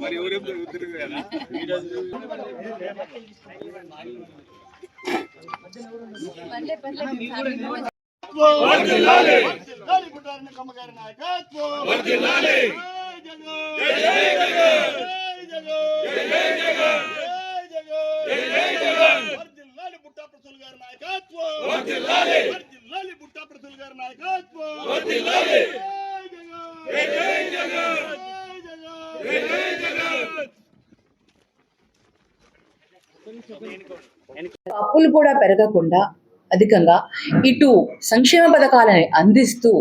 మరి ఎవరేం తిరుగుతారు కదా వర్ధిల్లాలి గుడ్డారిన కమ్మగారి నాయకత్వం అప్పులు కూడా పెరగకుండా అధికంగా ఇటు సంక్షేమ పథకాలని అందిస్తూ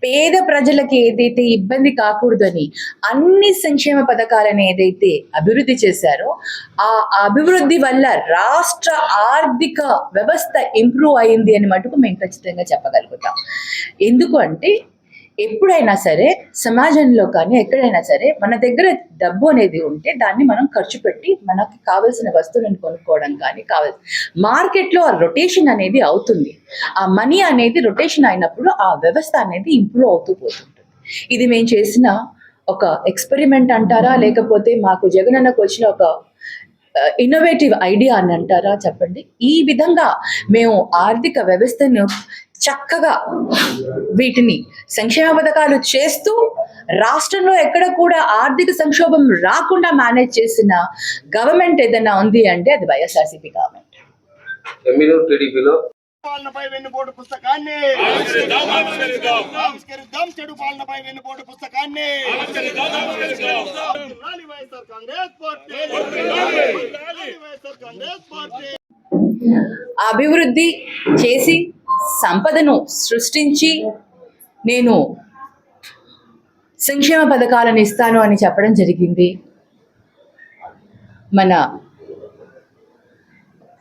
పేద ప్రజలకి ఏదైతే ఇబ్బంది కాకూడదని అన్ని సంక్షేమ పథకాలను ఏదైతే అభివృద్ధి చేశారో ఆ అభివృద్ధి వల్ల రాష్ట్ర ఆర్థిక వ్యవస్థ ఇంప్రూవ్ అయింది అని మటుకు మేము ఖచ్చితంగా చెప్పగలుగుతాం. ఎందుకు అంటే ఎప్పుడైనా సరే సమాజంలో కానీ ఎక్కడైనా సరే మన దగ్గర డబ్బు అనేది ఉంటే దాన్ని మనం ఖర్చు పెట్టి మనకి కావలసిన వస్తువులను కొనుక్కోవడం కానీ కావాల్సి మార్కెట్లో ఆ రొటేషన్ అనేది అవుతుంది. ఆ మనీ అనేది రొటేషన్ అయినప్పుడు ఆ వ్యవస్థ అనేది ఇంప్రూవ్ అవుతూ పోతుంటుంది. ఇది మేము చేసిన ఒక ఎక్స్పెరిమెంట్ అంటారా? లేకపోతే మాకు జగనన్నకు వచ్చిన ఒక ఇన్నోవేటివ్ ఐడియా అని అంటారా? చెప్పండి. ఈ విధంగా మేము ఆర్థిక వ్యవస్థను చక్కగా వీటిని సంక్షేమ పథకాలు చేస్తూ రాష్ట్రంలో ఎక్కడ కూడా ఆర్థిక సంక్షోభం రాకుండా మేనేజ్ చేసిన గవర్నమెంట్ ఏదైనా ఉంది అంటే అది వైఎస్ఆర్సీపీ గవర్నమెంట్ ఎమ్మెల్యే టీడీపీలో పాలనపై వెన్నుపోటు పుస్తకాన్ని ఆవిష్కరిద్దాం. చెడు పాలనపై వెన్నుపోటు పుస్తకాన్ని వర్ధిల్లాలి వైఎస్ఆర్ కాంగ్రెస్ పార్టీ. వర్ధిల్లాలి వైఎస్ఆర్ కాంగ్రెస్ పార్టీ. అభివృద్ధి చేసి సంపదను సృష్టించి నేను సంక్షేమ పథకాలను ఇస్తాను అని చెప్పడం జరిగింది. మన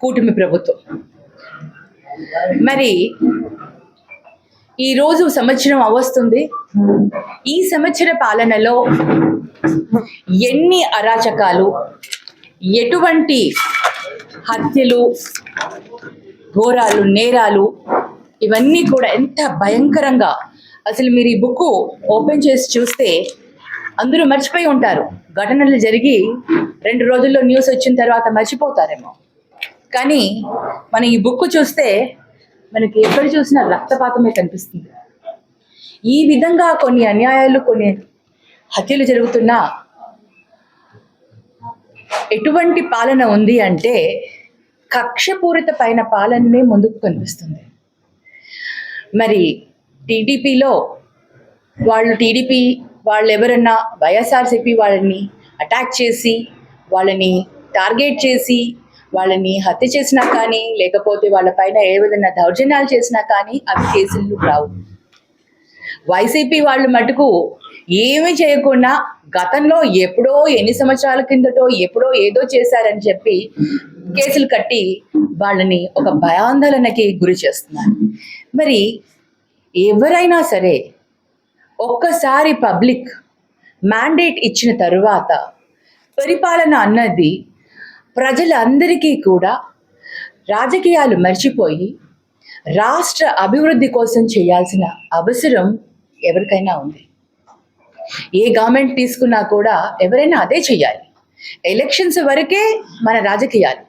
కూటమి ప్రభుత్వం. మరి ఈరోజు సంవత్సరం అవస్తుంది. ఈ సంవత్సర పాలనలో ఎన్ని అరాచకాలు ఎటువంటి హత్యలు ఘోరాలు నేరాలు ఇవన్నీ కూడా ఎంత భయంకరంగా. అసలు మీరు ఈ బుక్ ఓపెన్ చేసి చూస్తే అందరూ మర్చిపోయి ఉంటారు. ఘటనలు జరిగి రెండు రోజుల్లో న్యూస్ వచ్చిన తర్వాత మర్చిపోతారేమో. కానీ మనం ఈ బుక్ చూస్తే మనకి ఎక్కడ చూసినా రక్తపాతమే కనిపిస్తుంది. ఈ విధంగా కొన్ని అన్యాయాలు కొన్ని హత్యలు జరుగుతున్నా ఎటువంటి పాలన ఉంది అంటే కక్షపూరిత పైన పాలనే ముందుకు కనిపిస్తుంది. మరి టీడీపీలో వాళ్ళు టీడీపీ వాళ్ళు ఎవరన్నా వైఎస్ఆర్సీపీ వాళ్ళని అటాక్ చేసి వాళ్ళని టార్గెట్ చేసి వాళ్ళని హత్య చేసినా కానీ లేకపోతే వాళ్ళ పైన ఏ విధంగా దౌర్జన్యాలు చేసినా కానీ అవి కేసులు రావు. వైసీపీ వాళ్ళు మటుకు ఏమి చేయకుండా గతంలో ఎప్పుడో ఎన్ని సంవత్సరాల కిందటో ఎప్పుడో ఏదో చేశారని చెప్పి కేసులు కట్టి వాళ్ళని ఒక భయాందోళనకి గురి చేస్తున్నారు. మరి ఎవరైనా సరే ఒక్కసారి పబ్లిక్ మ్యాండేట్ ఇచ్చిన తరువాత పరిపాలన అన్నది ప్రజలందరికీ కూడా రాజకీయాలు మర్చిపోయి రాష్ట్ర అభివృద్ధి కోసం చేయాల్సిన అవసరం ఎవరికైనా ఉంది. ఏ గవర్నమెంట్ తీసుకున్నా కూడా ఎవరైనా అదే చేయాలి. ఎలక్షన్స్ వరకే మన రాజకీయాలు.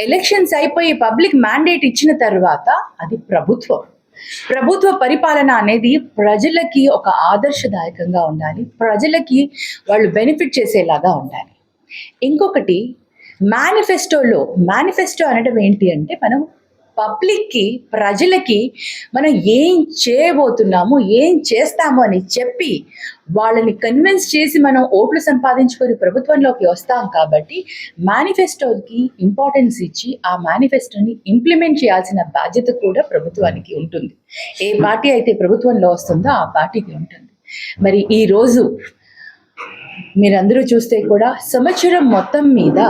ఎలక్షన్స్ అయిపోయి పబ్లిక్ మ్యాండేట్ ఇచ్చిన తర్వాత అది ప్రభుత్వం. ప్రభుత్వ పరిపాలన అనేది ప్రజలకి ఒక ఆదర్శదాయకంగా ఉండాలి. ప్రజలకి వాళ్ళు బెనిఫిట్ చేసేలాగా ఉండాలి. ఇంకొకటి మేనిఫెస్టోలో మేనిఫెస్టో అనడం ఏంటి అంటే మనం పబ్లిక్కి ప్రజలకి మనం ఏం చేయబోతున్నాము ఏం చేస్తాము అని చెప్పి వాళ్ళని కన్విన్స్ చేసి మనం ఓట్లు సంపాదించుకొని ప్రభుత్వంలోకి వస్తాం కాబట్టి మేనిఫెస్టోకి ఇంపార్టెన్స్ ఇచ్చి ఆ మేనిఫెస్టోని ఇంప్లిమెంట్ చేయాల్సిన బాధ్యత కూడా ప్రభుత్వానికి ఉంటుంది. ఏ పార్టీ అయితే ప్రభుత్వంలో వస్తుందో ఆ పార్టీకి ఉంటుంది. మరి ఈ రోజు మీరందరూ చూస్తే కూడా సంవత్సరం మొత్తం మీద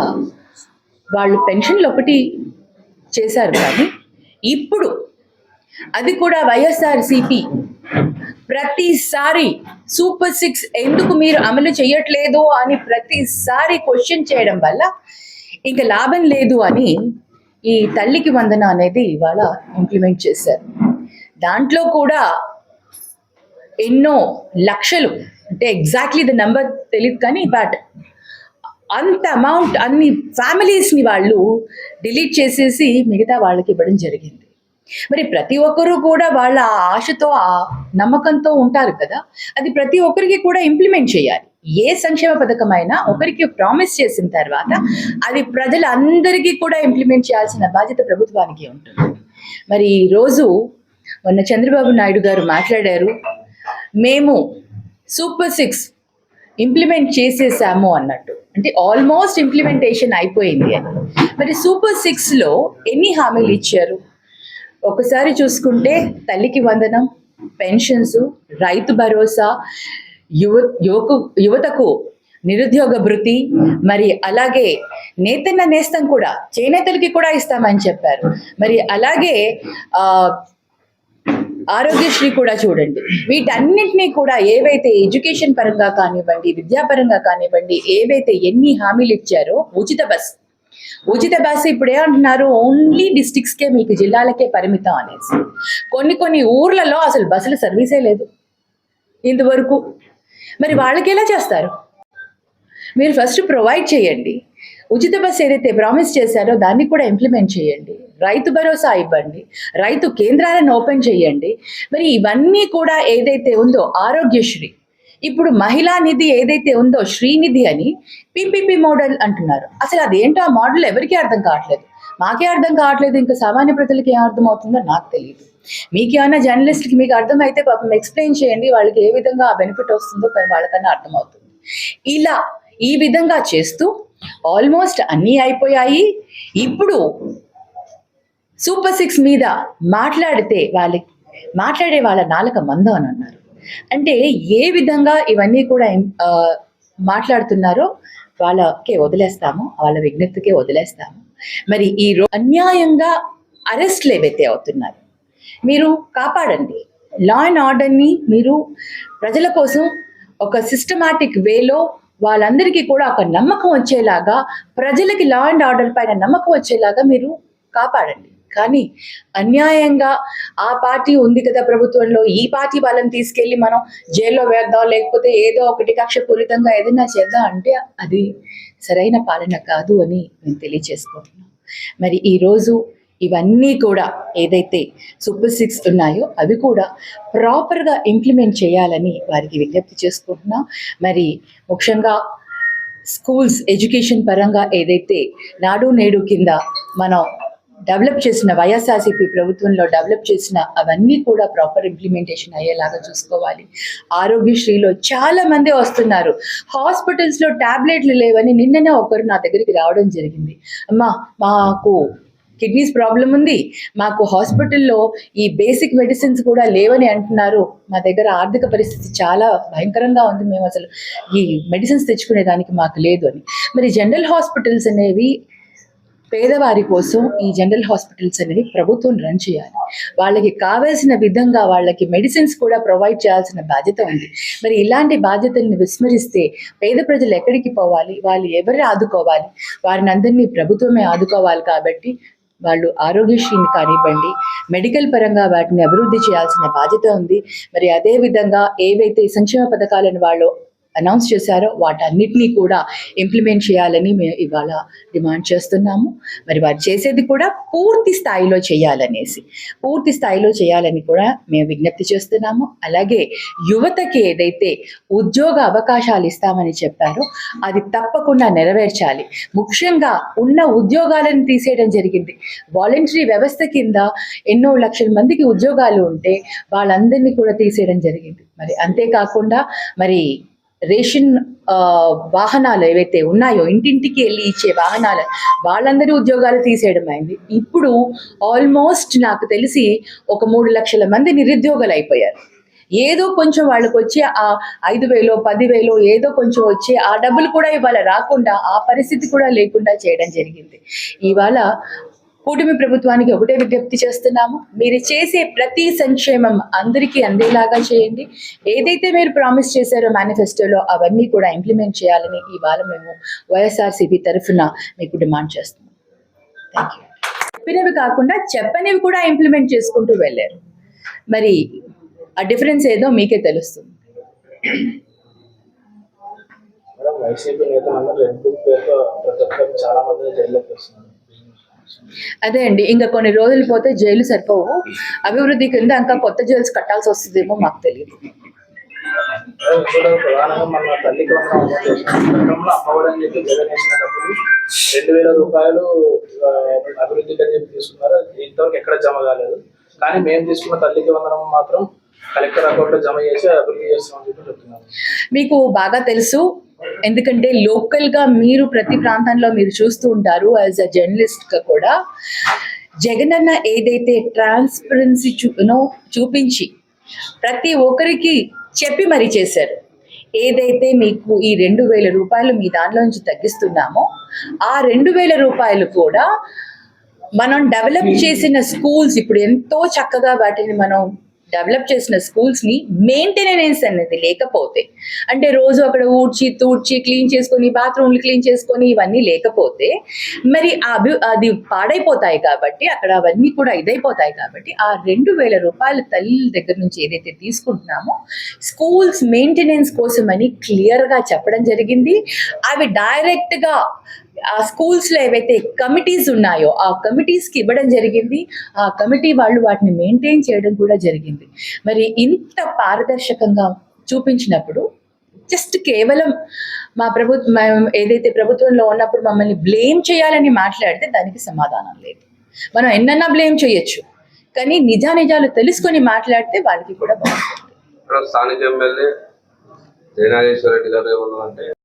వాళ్ళు పెన్షన్లు ఒకటి చేశారు కానీ ఇప్పుడు అది కూడా వైఎస్ఆర్సిపి. ప్రతిసారి సూపర్ సిక్స్ ఎందుకు మీరు అమలు చేయట్లేదు అని ప్రతిసారి క్వశ్చన్ చేయడం వల్ల ఇంకా లాభం లేదు అని ఈ తల్లికి వందన అనేది ఇవాళ ఇంప్లిమెంట్ చేశారు. దాంట్లో కూడా ఎన్నో లక్షలు అంటే ఎగ్జాక్ట్లీ ద నెంబర్ తెలియదు కానీ బట్ అంత అమౌంట్ అన్ని ఫ్యామిలీస్ని వాళ్ళు డిలీట్ చేసేసి మిగతా వాళ్ళకి ఇవ్వడం జరిగింది. మరి ప్రతి ఒక్కరూ కూడా వాళ్ళ ఆశతో ఆ నమ్మకంతో ఉంటారు కదా? అది ప్రతి ఒక్కరికి కూడా ఇంప్లిమెంట్ చేయాలి. ఏ సంక్షేమ పథకం అయినా ఒకరికి ప్రామిస్ చేసిన తర్వాత అది ప్రజలందరికీ కూడా ఇంప్లిమెంట్ చేయాల్సిన బాధ్యత ప్రభుత్వానికి ఉంటుంది. మరి ఈరోజు మొన్న చంద్రబాబు నాయుడు గారు మాట్లాడారు. మేము సూపర్ సిక్స్ ఇంప్లిమెంట్ చేసేసాము అన్నట్టు. అంటే ఆల్మోస్ట్ ఇంప్లిమెంటేషన్ అయిపోయింది అని. మరి సూపర్ సిక్స్లో ఎన్ని హామీలు ఇచ్చారు? ఒకసారి చూసుకుంటే తల్లికి వందనం పెన్షన్స్ రైతు భరోసా యువ యువకు యువతకు నిరుద్యోగ భృతి మరి అలాగే నేతన్న నేస్తం కూడా చేనేతలకి కూడా ఇస్తామని చెప్పారు. మరి అలాగే ఆరోగ్యశ్రీ కూడా చూడండి. వీటన్నిటినీ కూడా ఏవైతే ఎడ్యుకేషన్ పరంగా కానివ్వండి విద్యాపరంగా కానివ్వండి ఏవైతే ఎన్ని హామీలు ఇచ్చారో ఉచిత బస్ ఉచిత బస్సు ఇప్పుడే అంటున్నారు ఓన్లీ డిస్టిక్స్కే మీకు జిల్లాలకే పరిమితం అనేసి. కొన్ని కొన్ని ఊర్లలో అసలు బస్సులు సర్వీసే లేదు ఇంతవరకు. మరి వాళ్ళకి ఎలా చేస్తారు? మీరు ఫస్ట్ ప్రొవైడ్ చేయండి. ఉచిత బస్సు ఏదైతే ప్రామిస్ చేశారో దాన్ని కూడా ఇంప్లిమెంట్ చేయండి. రైతు భరోసా ఇవ్వండి. రైతు కేంద్రాలను ఓపెన్ చేయండి. మరి ఇవన్నీ కూడా ఏదైతే ఉందో ఆరోగ్యశ్రీ. ఇప్పుడు మహిళా నిధి ఏదైతే ఉందో శ్రీనిధి అని పిపిపి మోడల్ అంటున్నారు. అసలు అదేంటో ఆ మోడల్ ఎవరికీ అర్థం కావట్లేదు. మాకే అర్థం కావట్లేదు. ఇంకా సామాన్య ప్రజలకి ఏం అర్థం అవుతుందో నాకు తెలియదు మీకు ఏమైనా జర్నలిస్ట్కి మీకు అర్థమైతే పాపం ఎక్స్ప్లెయిన్ చేయండి. వాళ్ళకి ఏ విధంగా ఆ బెనిఫిట్ వస్తుందో వాళ్ళకన్నా అర్థమవుతుంది. ఇలా ఈ విధంగా చేస్తూ ఆల్మోస్ట్ అన్నీ అయిపోయాయి. ఇప్పుడు సూపర్ సిక్స్ మీద మాట్లాడితే వాళ్ళకి మాట్లాడే వాళ్ళ నాలుక మందం అని అన్నారు. అంటే ఏ విధంగా ఇవన్నీ కూడా మాట్లాడుతున్నారో వాళ్ళకే వదిలేస్తాము వాళ్ళ విజ్ఞప్తికే వదిలేస్తాము. మరి ఈ అన్యాయంగా అరెస్ట్లు ఏవైతే అవుతున్నారు మీరు కాపాడండి. లా అండ్ ఆర్డర్ని మీరు ప్రజల కోసం ఒక సిస్టమాటిక్ వేలో వాళ్ళందరికీ కూడా ఒక నమ్మకం వచ్చేలాగా ప్రజలకి లా అండ్ ఆర్డర్ పైన నమ్మకం వచ్చేలాగా మీరు కాపాడండి. కానీ అన్యాయంగా ఆ పార్టీ ఉంది కదా ప్రభుత్వంలో ఈ పార్టీ వాళ్ళని తీసుకెళ్ళి మనం జైల్లో వేద్దాం లేకపోతే ఏదో ఒకటి కక్షపూరితంగా ఏదైనా చేద్దాం అంటే అది సరైన పాలన కాదు అని మేము తెలియచేసుకుంటున్నాం మరి ఈరోజు ఇవన్నీ కూడా ఏదైతే సూపర్ సిక్స్ ఉన్నాయో అవి కూడా ప్రాపర్గా ఇంప్లిమెంట్ చేయాలని వారికి విజ్ఞప్తి చేసుకుంటున్నాం. మరి ముఖ్యంగా స్కూల్స్ ఎడ్యుకేషన్ పరంగా ఏదైతే నాడు నేడు కింద మనం డెవలప్ చేసిన వైఎస్ఆర్సీపీ ప్రభుత్వంలో డెవలప్ చేసిన అవన్నీ కూడా ప్రాపర్ ఇంప్లిమెంటేషన్ అయ్యేలాగా చూసుకోవాలి. ఆరోగ్యశ్రీలో చాలా మంది వస్తున్నారు. హాస్పిటల్స్లో టాబ్లెట్లు లేవని నిన్ననే ఒకరు నా దగ్గరికి రావడం జరిగింది. అమ్మా మాకు కిడ్నీస్ ప్రాబ్లం ఉంది. మాకు హాస్పిటల్లో ఈ బేసిక్ మెడిసిన్స్ కూడా లేవని అంటున్నారు. మా దగ్గర ఆర్థిక పరిస్థితి చాలా భయంకరంగా ఉంది. మేము అసలు ఈ మెడిసిన్స్ తెచ్చుకునే దానికి మాకు లేదు అని. మరి జనరల్ హాస్పిటల్స్ అనేవి పేదవారి కోసం ఈ జనరల్ హాస్పిటల్స్ అనేవి ప్రభుత్వం రన్ చేయాలి. వాళ్ళకి కావాల్సిన విధంగా వాళ్ళకి మెడిసిన్స్ కూడా ప్రొవైడ్ చేయాల్సిన బాధ్యత ఉంది. మరి ఇలాంటి బాధ్యతల్ని విస్మరిస్తే పేద ప్రజలు ఎక్కడికి పోవాలి? వాళ్ళు ఎవరిని ఆదుకోవాలి? వారిని అందరినీ ప్రభుత్వమే ఆదుకోవాలి కాబట్టి వాళ్ళు ఆరోగ్యశ్రీని కానివ్వండి మెడికల్ పరంగా వాటిని అభివృద్ధి చేయాల్సిన బాధ్యత ఉంది. మరి అదే విధంగా ఏవైతే సంక్షేమ పథకాలను వాళ్ళు అనౌన్స్ చేశారో వాటన్నిటినీ కూడా ఇంప్లిమెంట్ చేయాలని మేము ఇవాళ డిమాండ్ చేస్తున్నాము. మరి వారు చేసేది కూడా పూర్తి స్థాయిలో చేయాలనేసి పూర్తి స్థాయిలో చేయాలని కూడా మేము విజ్ఞప్తి చేస్తున్నాము. అలాగే యువతకి ఏదైతే ఉద్యోగ అవకాశాలు ఇస్తామని చెప్పారో అది తప్పకుండా నెరవేర్చాలి. ముఖ్యంగా ఉన్న ఉద్యోగాలను తీసేయడం జరిగింది. వాలంటరీ వ్యవస్థ కింద ఎన్నో లక్షల మందికి ఉద్యోగాలు ఉంటే వాళ్ళందరినీ కూడా తీసేయడం జరిగింది. మరి అంతేకాకుండా మరి రేషన్ వాహనాలు ఏవైతే ఉన్నాయో ఇంటింటికి వెళ్ళి ఇచ్చే వాహనాలు వాళ్ళందరి ఉద్యోగాలు తీసేయడం అయింది. ఇప్పుడు ఆల్మోస్ట్ నాకు తెలిసి ఒక మూడు లక్షల మంది నిరుద్యోగులు అయిపోయారు. ఏదో కొంచెం వాళ్ళకి వచ్చి ఆ ఐదు వేలో పదివేలో ఏదో కొంచెం వచ్చి ఆ డబ్బులు కూడా ఇవాళ రాకుండా ఆ పరిస్థితి కూడా లేకుండా చేయడం జరిగింది. ఇవాళ కూటమి ప్రభుత్వానికి ఒకటే విజ్ఞప్తి చేస్తున్నాము. మీరు చేసే ప్రతి సంక్షేమం అందరికీ అందేలాగా చేయండి. ఏదైతే మీరు ప్రామిస్ చేశారో మేనిఫెస్టోలో అవన్నీ కూడా ఇంప్లిమెంట్ చేయాలని ఇవాళ మేము వైఎస్ఆర్సీపీ తరఫున మీకు డిమాండ్ చేస్తున్నాం. థ్యాంక్ యూ చెప్పినవి కాకుండా చెప్పనివి కూడా ఇంప్లిమెంట్ చేసుకుంటూ వెళ్ళారు. మరి ఆ డిఫరెన్స్ ఏదో మీకే తెలుస్తుంది. వైసీపీ నేతలందరూ రెడ్ బుక్ పేరుతో ప్రతి ఒక్కరు చాలా మంది జైల్లోకి వస్తున్నారు అదే అండి ఇంకా కొన్ని రోజులు పోతే జైలు సరిపోవు. అభివృద్ధి కింద ఇంకా కొత్త జైల్స్ కట్టాల్సి వస్తుందేమో మాకు తెలియదు ప్రధానంగా మన తల్లికి రెండు వేల రూపాయలు అభివృద్ధి అభివృద్ధికి అని చెప్పి తీసుకున్నారు ఇంతవరకు ఎక్కడ జమ కాలేదు కానీ మేము తీసుకున్న తల్లికి వందనం మాత్రం కలెక్టర్ అకౌంట్లో జమ చేసి అభివృద్ధి చేస్తామని చెప్పి చెప్తున్నారు మీకు బాగా తెలుసు ఎందుకంటే లోకల్గా మీరు ప్రతి ప్రాంతంలో మీరు చూస్తూ ఉంటారు యాజ్ అ జర్నలిస్ట్గా కూడా. జగనన్న ఏదైతే ట్రాన్స్పరెన్సీ చూనో చూపించి ప్రతి ఒక్కరికి చెప్పి మరీ చేశారు. ఏదైతే మీకు ఈ రెండు వేల రూపాయలు మీ దానిలో నుంచి తగ్గిస్తున్నామో ఆ రెండు వేల రూపాయలు కూడా మనం డెవలప్ చేసిన స్కూల్స్ ఇప్పుడు ఎంతో చక్కగా వాటిని మనం డెవలప్ చేసిన స్కూల్స్ని మెయింటెనెన్స్ అనేది లేకపోతే అంటే రోజు అక్కడ ఊడ్చి తూడ్చి క్లీన్ చేసుకొని బాత్రూమ్లు క్లీన్ చేసుకొని ఇవన్నీ లేకపోతే మరి అభి అది పాడైపోతాయి కాబట్టి అక్కడ అవన్నీ కూడా ఇదైపోతాయి కాబట్టి ఆ రెండు వేల రూపాయల తల్లి దగ్గర నుంచి ఏదైతే తీసుకుంటున్నామో స్కూల్స్ మెయింటెనెన్స్ కోసమని క్లియర్గా చెప్పడం జరిగింది. అవి డైరెక్ట్గా ఆ స్కూల్స్లో ఏవైతే కమిటీస్ ఉన్నాయో ఆ కమిటీస్కి ఇవ్వడం జరిగింది. ఆ కమిటీ వాళ్ళు వాటిని మెయింటైన్ చేయడం కూడా జరిగింది. మరి ఇంత పారదర్శకంగా చూపించినప్పుడు జస్ట్ కేవలం మా ప్రభుత్వం ఏదైతే ప్రభుత్వంలో ఉన్నప్పుడు మమ్మల్ని బ్లేమ్ చేయాలని మాట్లాడితే దానికి సమాధానం లేదు. మనం ఎన్నన్నా బ్లేమ్ చేయొచ్చు. కానీ నిజానిజాలు తెలుసుకొని మాట్లాడితే వాళ్ళకి కూడా బాగుంటుంది. స్థానిక ఎమ్మెల్యే జయనాగేశ్వర రెడ్డి గారు ఏమన్నా అంటే